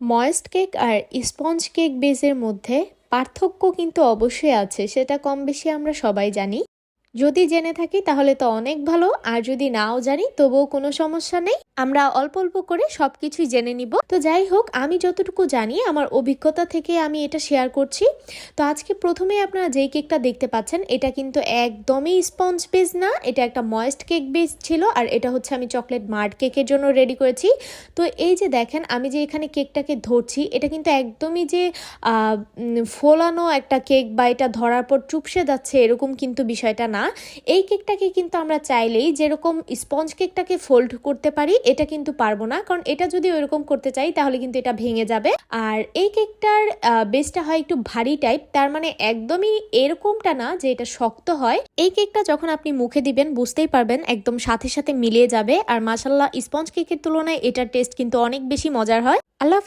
Moist cake আর sponge cake বেজের মধ্যে পার্থক্য কিন্তু অবশ্যই আছে, সেটা কম বেশি আমরা সবাই জানি। যদি জেনে থাকি তাহলে তো অনেক ভালো, আর যদি নাও জানি তবুও কোনো সমস্যা নেই। আমরা অল্প অল্প করে সব কিছুই জেনে নিব। তো যাই হোক, আমি যতটুকু জানি, আমার অভিজ্ঞতা থেকে আমি এটা শেয়ার করছি। তো আজকে প্রথমে আপনারা যেই কেকটা দেখতে পাচ্ছেন, এটা কিন্তু একদমই স্পঞ্জ বেস না, এটা একটা ময়েস্ট কেক বেস ছিল, আর এটা হচ্ছে আমি চকলেট মার্ড কেকের জন্য রেডি করেছি। তো এই যে দেখেন, আমি যে এখানে কেকটাকে ধরছি, এটা কিন্তু একদমই যে ফোলানো একটা কেক বা এটা ধরার পর চুপসে যাচ্ছে, এরকম কিন্তু বিষয়টা না। এই কেকটাকে কিন্তু আমরা চাইলেই যেরকম স্পঞ্জ কেকটাকে ফোল্ড করতে পারি, এটা কিন্তু পারব না। কারণ এটা যদি ওইরকম করতে চাই, তাহলে কিন্তু এটা ভেঙে যাবে। আর এই কেকটার বেসটা হয় একটু ভারী টাইপ তার মানে একদমই এরকমটা না যে এটা শক্ত হয়। এই কেকটা যখন আপনি মুখে দিবেন, বুঝতেই পারবেন একদম সাথে সাথে মিলিয়ে যাবে। আর মাসাল্লাহ স্পঞ্জ কেকের তুলনায় এটার টেস্ট কিন্তু অনেক বেশি মজার হয়। আল্লাহ।